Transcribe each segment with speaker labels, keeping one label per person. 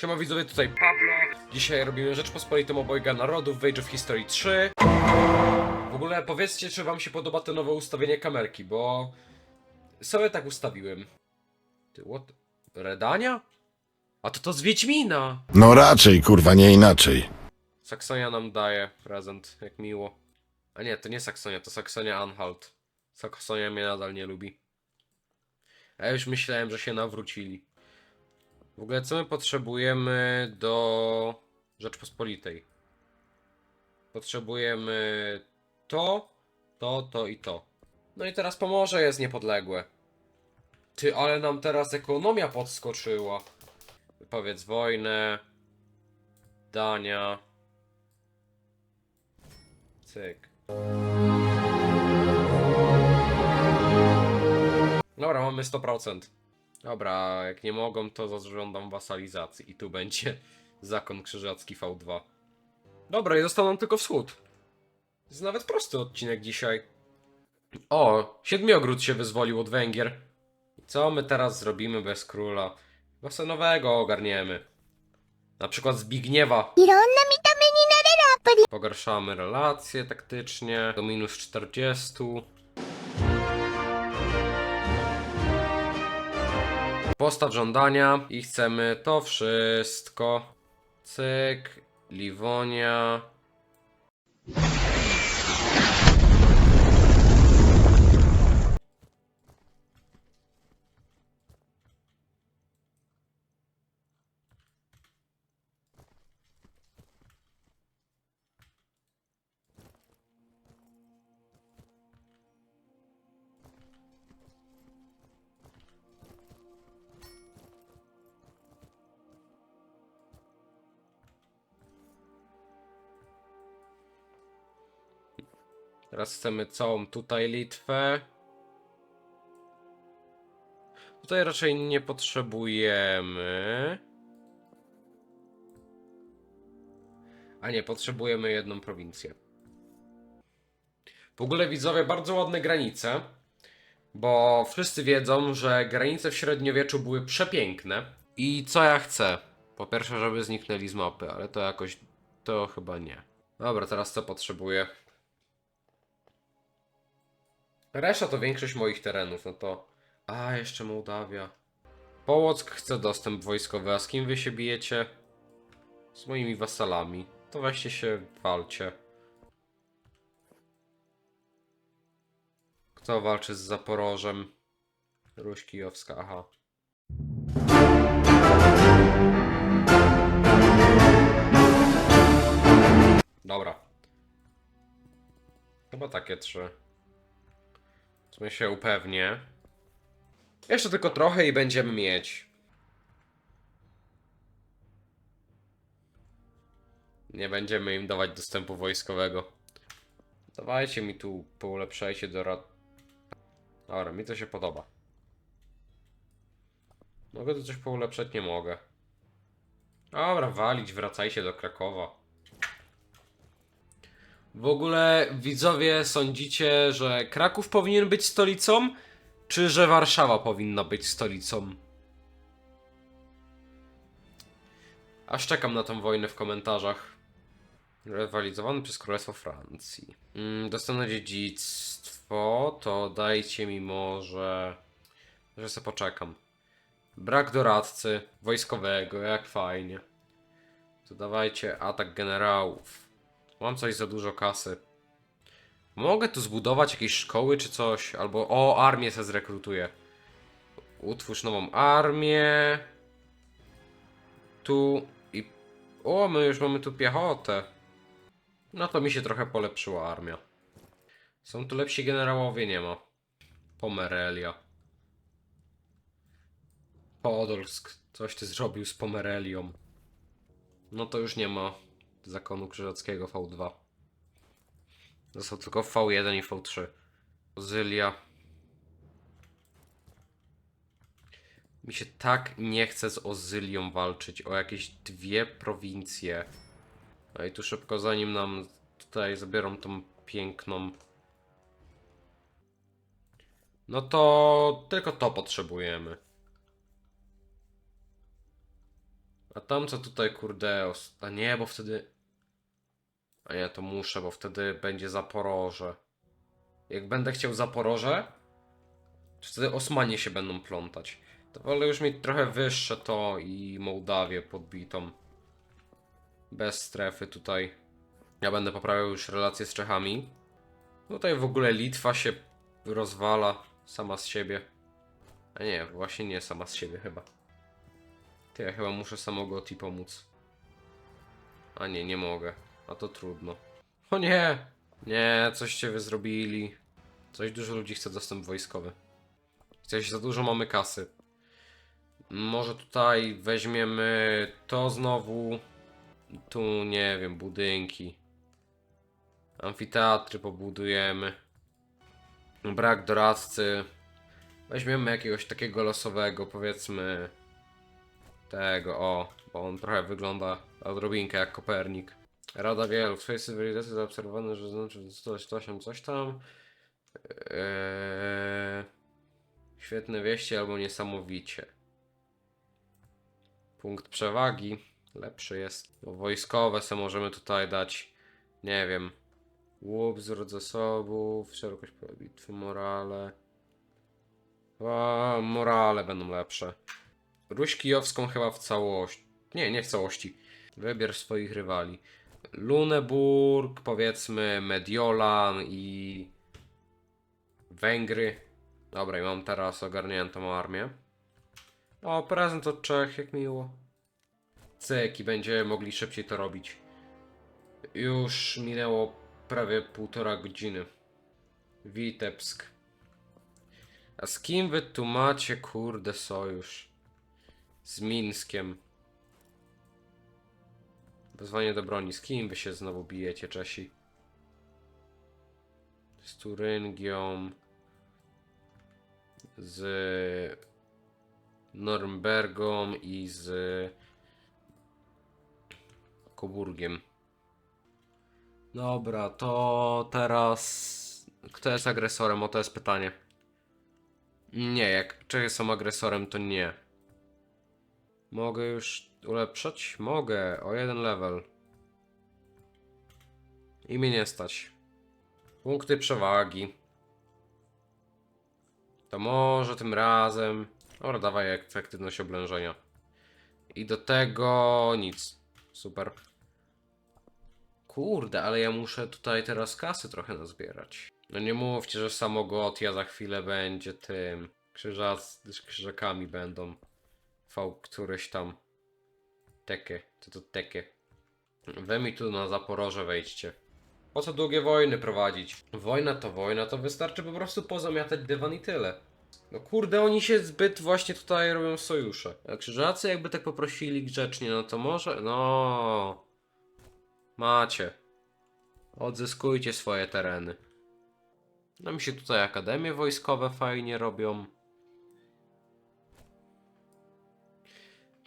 Speaker 1: Siema widzowie, tutaj Pablo. Dzisiaj robimy Rzeczpospolitą Obojga Narodów w Age of History 3. W ogóle powiedzcie, czy wam się podoba to nowe ustawienie kamerki, bo sobie tak ustawiłem. Ty, what? Redania? A to to z Wiedźmina!
Speaker 2: No raczej, kurwa, nie inaczej.
Speaker 1: Saksonia nam daje prezent, jak miło. A nie, to nie Saksonia, to Saksonia Anhalt. Saksonia mnie nadal nie lubi. A ja już myślałem, że się nawrócili. W ogóle co my potrzebujemy do Rzeczpospolitej? Potrzebujemy to, to, to i to. No i teraz Pomorze jest niepodległe. Ty, ale nam teraz ekonomia podskoczyła. Wypowiedz wojnę. Dania. Cyk. Dobra, mamy 100%. Dobra, jak nie mogą, to zażądam wasalizacji. I tu będzie zakon krzyżacki V2. Dobra, i został nam tylko wschód. Jest nawet prosty odcinek dzisiaj. O, Siedmiogród się wyzwolił od Węgier. I co my teraz zrobimy bez króla? Basenowego ogarniemy. Na przykład Zbigniewa. Pogarszamy relacje taktycznie do minus 40. Postaw żądania i chcemy to wszystko. Cyk, Liwonia. Teraz chcemy całą tutaj Litwę. Tutaj raczej nie potrzebujemy. A nie, potrzebujemy jedną prowincję. W ogóle widzowie, bardzo ładne granice. Bo wszyscy wiedzą, że granice w średniowieczu były przepiękne. I co ja chcę? Po pierwsze, żeby zniknęli z mapy, ale to jakoś. To chyba nie. Dobra, teraz co potrzebuję? Reszta to większość moich terenów, no to. A, jeszcze Mołdawia. Połock chce dostęp wojskowy, a z kim wy się bijecie? Z moimi wasalami. To weźcie się, walcie. Kto walczy z Zaporożem? Ruś Kijowska, aha. Dobra. Chyba takie trzy. Sumie się upewnię. Jeszcze tylko trochę i będziemy mieć. Nie będziemy im dawać dostępu wojskowego. Dawajcie mi tu, poulepszajcie do rad... Dobra, mi to się podoba. Mogę tu coś poulepszać? Nie mogę. Dobra, walić, wracajcie do Krakowa. W ogóle widzowie sądzicie, że Kraków powinien być stolicą, czy że Warszawa powinna być stolicą? Aż czekam na tą wojnę w komentarzach. Rywalizowany przez Królestwo Francji. Mm, dostanę dziedzictwo, to dajcie mi może... Że sobie poczekam. Brak doradcy wojskowego, jak fajnie. To dawajcie atak generałów. Mam coś za dużo kasy. Mogę tu zbudować jakieś szkoły czy coś, albo o, armię se zrekrutuję. Utwórz nową armię. Tu i... O, my już mamy tu piechotę. No to mi się trochę polepszyła armia. Są tu lepsi generałowie? Nie ma. Pomerelia. Podolsk. Coś ty zrobił z Pomerelią. No to już nie ma zakonu krzyżackiego V2. Został tylko V1 i V3. Ozylia. Mi się tak nie chce z Ozylią walczyć o jakieś dwie prowincje. A i tu szybko zanim nam tutaj zabiorą tą piękną. No to tylko to potrzebujemy. A tam co tutaj, kurde, a nie, bo wtedy... A nie, to muszę, bo wtedy będzie Zaporoże. Jak będę chciał Zaporoże, to wtedy Osmanie się będą plątać. To wolę już mieć trochę wyższe to i Mołdawię podbitą. Bez strefy tutaj. Ja będę poprawiał już relacje z Czechami. Tutaj w ogóle Litwa się rozwala sama z siebie. A nie, właśnie nie sama z siebie chyba. Ty, ja chyba muszę samogoti pomóc. A nie, nie mogę. A to trudno. O nie! Nie, coście wy zrobili. Coś dużo ludzi chce dostęp wojskowy. Coś za dużo mamy kasy. Może tutaj weźmiemy to znowu. Tu nie wiem, budynki. Amfiteatry pobudujemy. Brak doradcy. Weźmiemy jakiegoś takiego losowego, powiedzmy tego, o, bo on trochę wygląda odrobinkę jak Kopernik. Rada Wielu, w swojej cywilizacji zaobserwowano, że znaczy coś, coś coś tam. Eee, świetne wieści albo niesamowicie. Punkt przewagi lepszy jest. Bo wojskowe se możemy tutaj dać, nie wiem, łup, wzór zasobów, szerokość pola bitwy, morale. A, morale będą lepsze. Ruś kijowską chyba w całości. Nie, nie w całości. Wybierz swoich rywali. Luneburg, powiedzmy Mediolan i Węgry. Dobra, i mam teraz ogarniętą armię. O, prezent od Czech, jak miło. Cyk, i będziemy mogli szybciej to robić. Już minęło prawie półtora godziny. Witebsk. A z kim wy tu macie, kurde, sojusz? Z Mińskiem. Wezwanie do broni. Z kim wy się znowu bijecie, Czesi? Z Turyngią. Z Norymbergą i z Coburgiem. Dobra, to teraz. Kto jest agresorem? O to jest pytanie. Nie, jak Czechy są agresorem, to nie. Mogę już ulepszać? Mogę, o jeden level. I mnie nie stać. Punkty przewagi. To może tym razem. Dobra, dawaj efektywność oblężenia. I do tego nic. Super. Kurde, ale ja muszę tutaj teraz kasy trochę nazbierać. No nie mówcie, że samogotia za chwilę będzie tym. Krzyżac, krzyżakami będą. V któreś tam. Tekie. Co to tekie? Wy mi tu na Zaporoże wejdźcie. Po co długie wojny prowadzić? Wojna to wojna, to wystarczy po prostu pozamiatać dywan i tyle. No kurde, oni się zbyt właśnie tutaj robią sojusze. A krzyżacy jakby tak poprosili grzecznie, no to może... No... Macie. Odzyskujcie swoje tereny. No mi się tutaj akademie wojskowe fajnie robią.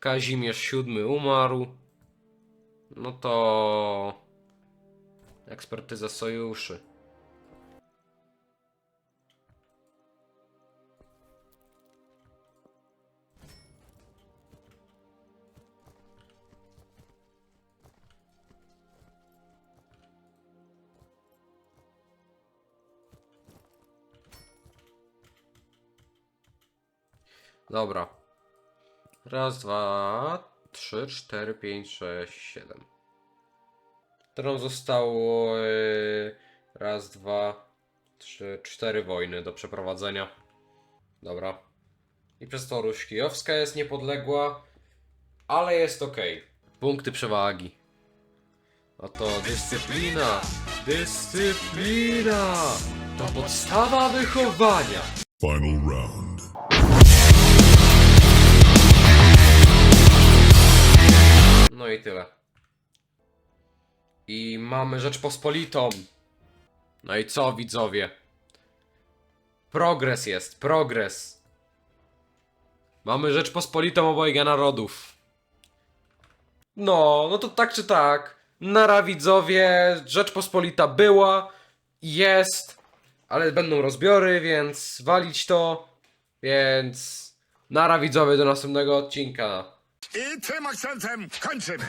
Speaker 1: Kazimierz VII umarł. No to... Ekspertyza sojuszy. Dobra. Raz, dwa, trzy, cztery, pięć, sześć, siedem. Teraz zostało yy, raz, dwa, trzy, cztery wojny do przeprowadzenia. Dobra. I przez to Ruś Kijowska jest niepodległa, ale jest ok. Punkty przewagi. Oto dyscyplina. Dyscyplina! To podstawa wychowania.
Speaker 2: Final round.
Speaker 1: No i tyle. I mamy Rzeczpospolitą. No i co, widzowie? Progres jest, progres. Mamy Rzeczpospolitą obojga narodów. No, no to tak czy tak. Nara widzowie, Rzeczpospolita była, jest, ale będą rozbiory, więc walić to. Więc nara widzowie do następnego odcinka.
Speaker 2: I tym akcentem kończymy.